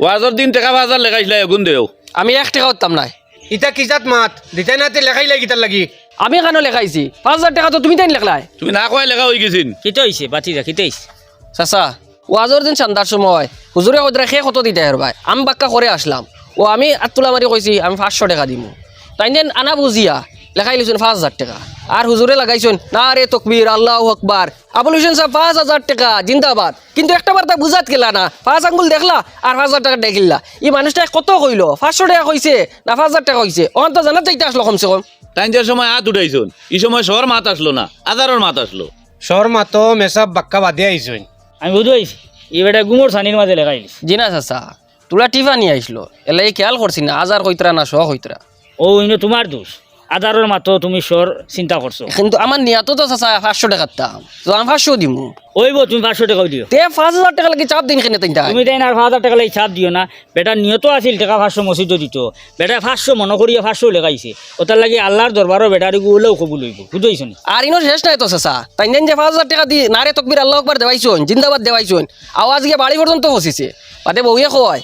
ওয়াজর দিন টাকা বাজার লেখাইছিল এগুন দেও। আমি এক টাকা উঠতাম নাই। ইটা কিজাত মাত? দিতে না তে লেখাই লাগি তার লাগি। আমি কেন লেখাইছি। পাঁচ হাজার টাকা তো তুমি তাই লেখলাই। তুমি না কয় লেখা হয়ে গেছিন কিতে হইছে বাতি কিতে হইছে চাচা ওয়াজর দিন চান্দার সময় হুজুরে কদরা সে কত দিতে আর ভাই। আমি বাক্কা করে আসলাম। ও আমি আত্তুলা মারি কইছি আমি পাঁচশো টাকা দিমু। তাই দেন আনা বুঝিয়া লেখাই লিছুন পাঁচ হাজার টাকা। আর হুজুরে লাগাইছুন না রে তকবীর আল্লাহ আকবার আবুল হোসেন সাহেব পাঁচ হাজার টাকা জিন্দাবাদ। কিন্তু একটা বার তা বুঝাত গেলা না। পাঁচ আঙ্গুল দেখলা আর পাঁচ হাজার টাকা দেখিলা। ই মানুষটা কত কইলো? পাঁচশো টাকা কইছে না পাঁচ হাজার টাকা কইছে? অন্ত জানাত চাইতে আসলো কমসে কম। তাই যে সময় হাত উঠাইছুন এই সময় শহর মাত আসলো না আজারর মাত আসলো। শহর মাত মেসাব বাক্কা বাদে আইছুন। আমি এই বেটা গুমর সানির মাঝে লেখাইল জিনা চাচা তোরা টিফা নিয়ে আইসলো এলাই খেয়াল করছি না আজার কইতরা না সহ হইতরা ও ইনো তোমার দোষ। আদারের মাতো তুমি সর চিন্তা করছ। কিন্তু আমার নিয়াতো তো চাচা পাঁচশো টাকার দাম। তো আমি পাঁচশো দিমু। ওইব তুমি পাঁচশো টাকা দিও। তে পাঁচ হাজার টাকা লাগে চাপ দিন কেনে তিনটা তুমি তাই না আর পাঁচ হাজার টাকা লাগে চাপ দিও না। বেটা নিয়ত আছিল টাকা পাঁচশো মসজিদও দিত। বেটা পাঁচশো মনে করিয়া পাঁচশো লেখাইছে। ওটার লাগি আল্লাহর দরবারও বেটারি গুলেও কবুল হইব। বুঝাইছ নি? আর ইনো শেষ নাই তো চাচা। তাই দেন যে পাঁচ হাজার টাকা দি নারে তকবির আল্লাহ আকবার দেওয়াইছুন জিন্দাবাদ দেওয়াইছুন। আওয়াজ গিয়ে বাড়ি পর্যন্ত বসিছে বাদে বউয়ে কয়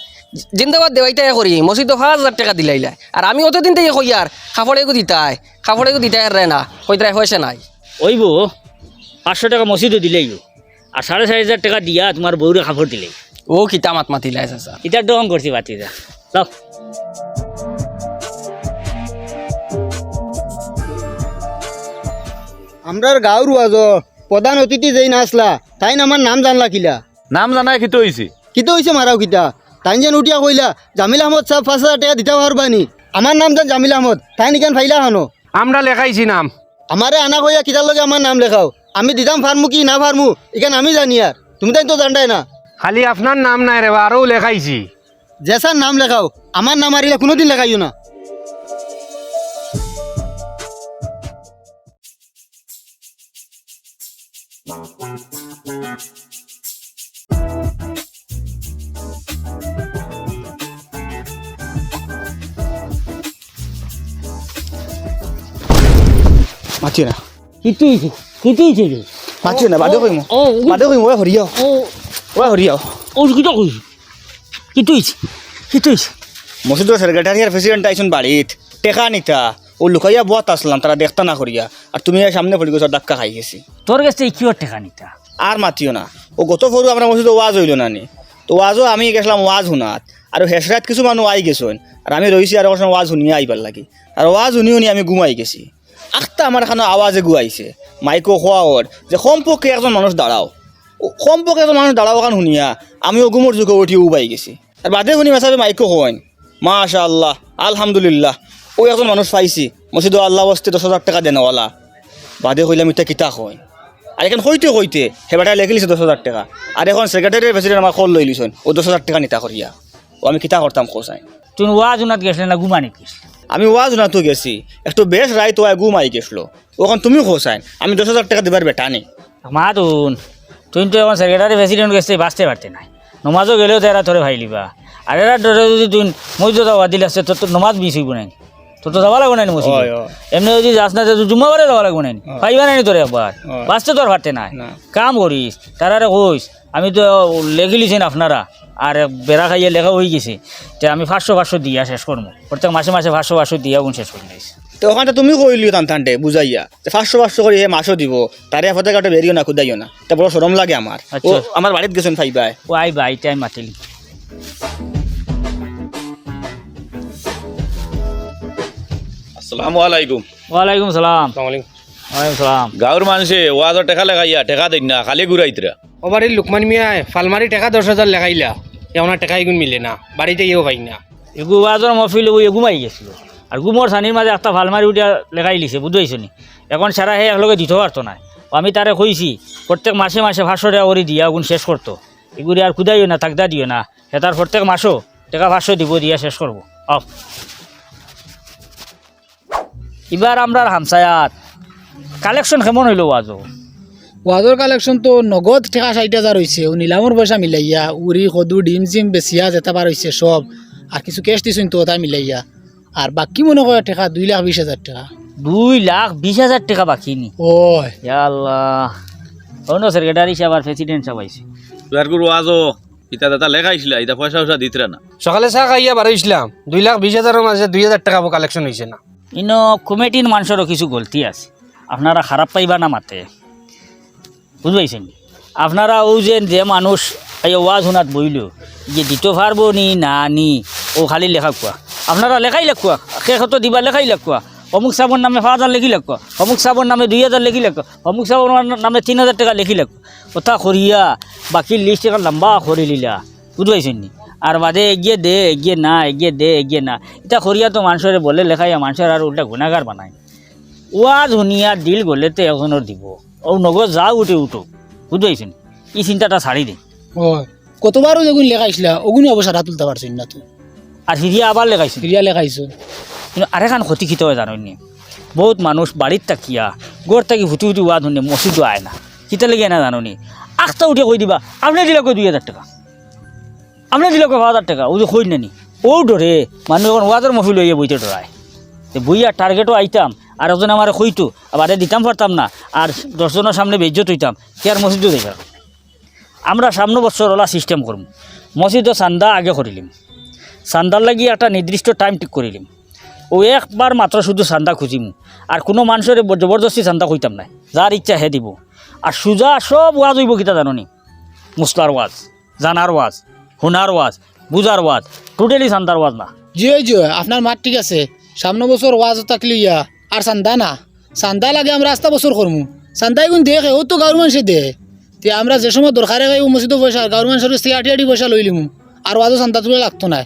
জিন্দাবাদ দেওয়াইতে করি। মসজিদ পাঁচ হাজার টাকা দিলাইলাই আর আমি অতদিন থেকে কই আর খাফড়েগু দিতাই খাফড়েগু দিতাই আর রে না। কইতাই হয়েছে নাই। ওইব পাঁচশো টাকা মসজিদও দিলেই আর সাড়ে চারি হাজার টাকা দিয়া তোমার বউরে কাপড় দিলেই ও কিতা মাত মাতিলাই চাচা। ইটার দহন করছি বাতি যা যাও আমরার গাঁর আজ প্রধান অতিথি যেই না আসলা তাই না আমার নাম জানলা কিলা। নাম জানাই কিন্তু হয়েছে কিতো হয়েছে মারাও কিতা তাই যেন উঠিয়া কইলা জামিল আহমদ সাহেব পাঁচ হাজার টাকা দিতে পারবানি আমার নাম যেন জামিল আহমদ তাই নিকান ফাইলা হানো? আমরা লেখাইছি নাম। আমারে আনা কইয়া কিতার লগে আমার নাম লেখাও। আমি দিতাম ফার্মু কি না ফার্মু এখান আমি জানি আর তুমি তাই তো জানটাই না। খালি আপনার নাম নাই রে আরও লেখাইছি। জেসার নাম লেখাও আমার নাম হারিলে কোনোদিন লেখাইও না মাতিও না। না বাদে কইমু বাদে কইমু হরিয়াও হরিয়াও ও কইছে মসজিদের সেক্রেটারি আর প্রেসিডেন্ট আইসুন বাড়িত টেকা নিতা ও লুকাইয়া বত আসলাম তারা দেখতা না করিয়া আর তুমি সামনে পড়ি গেছো ডাক্কা খাই গেছি তোর কাছে এই কিয়র টেকা নিতা আর মাতিও না ও গত ফরু আমরা মসজিদে ওয়াজ হইল না নি তো ওয়াজও আমি গেছিলাম ওয়াজ শুনাত আর হেসরাত কিছু মানুষ আই গেছেন আর আমি রইছি আর ওয়াজ শুনিয়ে আইবার লাগি আর ওয়াজ শুনি শুনি আমি ঘুমাই গেছি আখটা আমার এখানে আওয়াজে গুয়াইছে মাইকো খোয়াওর যে সম্পর্কে একজন মানুষ দাঁড়াও। সম্পর্কে একজন মানুষ দাঁড়াও ওখান শুনিয়া আমিও ঘুমোর যুগে উঠি উবাই গেছি। আর বাদে শুনি মেসাবে মাইকো খোয়াইন মাশা আল্লাহ আলহামদুলিল্লাহ ও একজন মানুষ পাইছি। মসজিদে আল্লাহ বস্তে দশ হাজার টাকা দেনওয়ালা বাদে কইলাম এটা কিতা হয় আর এখন কইতে কইতে সেবাটা লেখি লিছে দশ হাজার টাকা। আর এখন সেক্রেটারি প্রেসিডেন্ট আমার কল লই লিছেন ও দশ হাজার টাকা নিতা করিয়া ও আমি কিতা করতাম কোসাই তুই ওয়াজ উনাত গেছিলে না ঘুমানি গেছিলে আমি ওয়াজ না তো গেছি। একটু বেশ রায় তো গুম আই গেছিল। ওখান তুমি খোসাইন আমি দশ হাজার টাকা দেবার বেটা নেই। মা তুন তুই তো এখন সেক্রেটারি প্রেসিডেন্ট গেছে বাঁচতে পারতে নাই। নমাজও গেলেও তো এরা তোরে ভাই লিবা আর এরা ধরে যদি তুই যাওয়া দিলে আসছে তোর তো নমাজ মিস হইব নাই তোর তো যাওয়া লাগবো নাই মসজিদ। এমনি যদি যাস না জুম্মাবারে যাওয়া লাগবো নাই পাইবা নাই তোরে একবার। বাঁচতে তোর নাই। না। কাম করিস তারারে কইস আমি তো লেখি লিছেন আপনারা আর বেড়া খাইয়ে লেখা হয়ে গেছে তে আমি পাঁচশো পাঁচশো দিয়া শেষ করব প্রত্যেক মাসে মাসে পাঁচশো পাঁচশো দিয়া গুণ শেষ করে দিয়েছি। তো ওখানটা তুমি কইলিও টান টানটে বুঝাইয়া। পাঁচশো পাঁচশো করে হে মাসও দিব তারে ফতে কাটা বেরিও না খুদাইও না। তা বড় সরম লাগে আমার। আচ্ছা। আমার বাড়িতে গেছেন ফাইবাই ও আই আইবা এইটাই মাতিলি। আসসালামু আলাইকুম। ওয়ালাইকুম সালাম। ওয়ালাইকুম সালাম। গাঁৱৰ মানুহে ওয়াজৰ টেকা লেখাইয়া টেকা দিন না খালি ঘূৰাইতরা ও বাড়ির লুকমান মিয়ায় ফালমারি টাকা দশ হাজার লেখাইলা। এমন টাকা এগুন মিলে না বাড়িতে ইয়েও পাই না। এগু মফিল গেছিল আর গুমর সানির মাঝে একটা ভালমারি উঠিয়া লেখাই লিছে বুঝাইছো নি? এখন সারা হে একলগে দিতে পারতো না আমি তারে কইছি প্রত্যেক মাসে মাসে পাঁচশো টাকা করে দিয়া গুণ শেষ করতো এগুলি আর কুদাইও না থাকদা দিও না। হে তার প্রত্যেক মাসও টাকা পাঁচশো দিব দিয়া শেষ করব অফ এবার আমরা হামসায়াত কালেকশন কেমন হইল আজও ওয়াজর কালেকশন তো নগদ ঠেকা ষাট হাজার হয়েছে ও নিলামর পয়সা মিলাইয়া। উড়ি সদু ডিম জিম বেচিয়া যেটা পার হয়েছে সব আর কিছু ক্যাশ দিছুন তো ওটা মিলাইয়া। আর বাকি মনে করে ঠেকা দুই লাখ বিশ হাজার টাকা দুই লাখ বিশ হাজার টাকা বাকি নি? ওই ইয়া আল্লাহ। অন্য সেক্রেটারি সাহেব আর প্রেসিডেন্ট সাহেব আইছে তুয়ার গুরু আজও দাদা লেখাইছিলা ইটা পয়সা পয়সা দিতরা না। সকালে চাহ খাইয়া বারোইছিলাম দুই লাখ বিশ হাজারের মাঝে দুই হাজার টাকা কালেকশন হয়েছে না। ইনো কমিটির মানুষেরও কিছু গলতি আছে। আপনারা খারাপ পাইবা না মাতে বুঝবাইছেন? আপনারা ও যে যে মানুষ, এই ওয়াজ শুনাত বইল, যে দিতে পারব নি, না নি, ও খালি লেখা কোয়া আপনারা লেখাই লেখুয়া শেষত দিবা লেখাই লেখুয়া অমুক সাবর নামে পাঁচ হাজার লিখি লেখুয়া অমুক সাবর নামে দুই হাজার লিখি লেখুয়া অমুক সাবর নামে তিন হাজার টাকা লিখি লেখুয়া ওটা করিয়া বাকি লিস্ট এখন লম্বা করে লিলা। বুঝবাইছেন নি? আর বাদে এগিয়ে দে এগিয়ে না এগিয়ে দে এগিয়ে না। এটা করিয়া তো মানুষের বলে লেখাইয়া মানুষের আর উল্টা গুণাগার বানায়। ওয়াজ শুনিয়া দিল গলে তো এখনের দিব। ও নগ যা উঠে উঠো বুঝবাইছেন এই চিন্তাটা ছাড়ি দে। ওই কতবারও যেগুন লেখাইছিলা ওগুনি অবশ্য হাত তুলতে পারছেন না তো। আর ফিরিয়া আবার লেখাইছিল ফিরিয়া লেখাইছো। কিন্তু আরেখান ক্ষতি খিত হয় জানোনি বহুত মানুষ বাড়ির তাকিয়া গড় থাকি হুটি হুটি ওয়াজ শুনে মসজিদও আয় না। কিতা লেগে না জানোনি আখটা উঠে কই দিবা আপনি দিলে কই দুই হাজার টাকা। আপনি দিলে পাঁচ হাজার টাকা? ও যে কই নানি ও ডরে মানুষ এখন ওয়াজের মফি লইয়ে বইতে ডরায় তো বইয়া টার্গেটও আইতাম, আর একজন আমার কইতো আবার দিতাম পারতাম না, আর দশজনের সামনে বেজ্জত হইতাম, কে আর মসজিদও দেখা আমরা সামনে বছর ওলা সিস্টেম করম। মসজিদও চান্দা আগে করিলিম। চান্দার লাগি একটা নির্দিষ্ট টাইম ঠিক করিলিম। ও একবার মাত্র শুধু চান্দা খুঁজিম, আর কোনো মানুষের জবরদস্তি চান্দা খুঁজতাম নাই। যার ইচ্ছা হে দিব। আর সুজা সব ওয়াজ হইব কিতা জাননি? মুসলার ওয়াজ, জানার ওয়াজ। শুনার ওয়াজ, বুজার ওয়াজ টোটালি চান্দার ওয়াজ না। জি জি, আপনার মাঠ ঠিক আছে। সামনে বছর ওয়াজ থাকলে ইয়া আর চান্দা না। চান্দা লাগে আমরা আস্তা বছর করমু। চান্দা এগুন দেখে, ও তো গাঁর মানুষে দে। তে আমরা যে সময় দরকারে গাই মসজিদ পয়সা গাঁর মানুষের থেকে আটি আটি পয়সা লই লিমু। আর ওয়াজও চান্দা তুলে লাগতো না।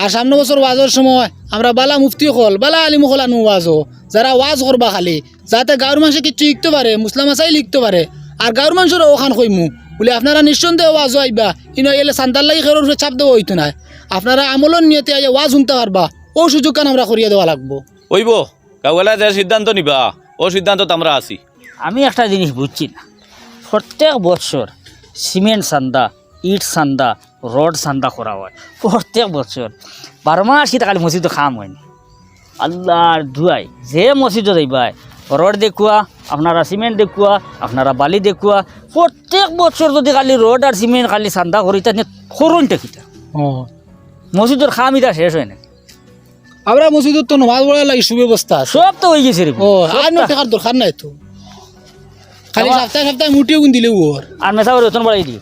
আর সামনে বছর ওয়াজের সময় আমরা বালা মুফতি হল, বালা আলিম হল আনু ওয়াজও। যারা ওয়াজ করবা খালি, যাতে গাঁর মানুষে কিছু লিখতে পারে মুসলাম আসাই লিখতে পারে। আর গাঁর মানুষের ওখান কইমু। বলে আপনারা নিঃসন্দেহে ওয়াজও আইবা। ইনো এলে চান্দার লাগি খেরোর উপরে চাপ দেওয়া হইতো না। আপনারা আমলন নিয়তে আইয়া ওয়াজ শুনতে পারবা। ও সুযোগ কান আমরা করিয়া দেওয়া লাগবো? ওইব কাউলা যে সিদ্ধান্ত নিবা ও সিদ্ধান্তত আমরা আছি। আমি একটা জিনিস বুঝছি না। প্রত্যেক বছর সিমেন্ট চান্দা ইট চান্দা রড চান্দা করা হয়। প্রত্যেক বছর। বারো মাস কি কালি মসজিদে খাম হয়নি। আল্লাহর দুয়াই যে মসজিদে যাইবাই রড দেখুয়া আপনারা সিমেন্ট দেখুয়া আপনারা বালি দেখুয়া প্রত্যেক বছর যদি খালি রড আর সিমেন্ট খালি চান্দা করি তা করুন টেকিটা মসজিদের খাম এটা শেষ হয় না আমরা মসজিদত তো নমাজ পড়ার লাগি সুব্যবস্থা সব তো হয়ে গেছে রে ও আর নো টাকার দরকার নাই তো খালি সপ্তাহে সপ্তাহে মুটিও গুণ দিলেও ওর আর মেসা করে বেতন বাড়াই দিই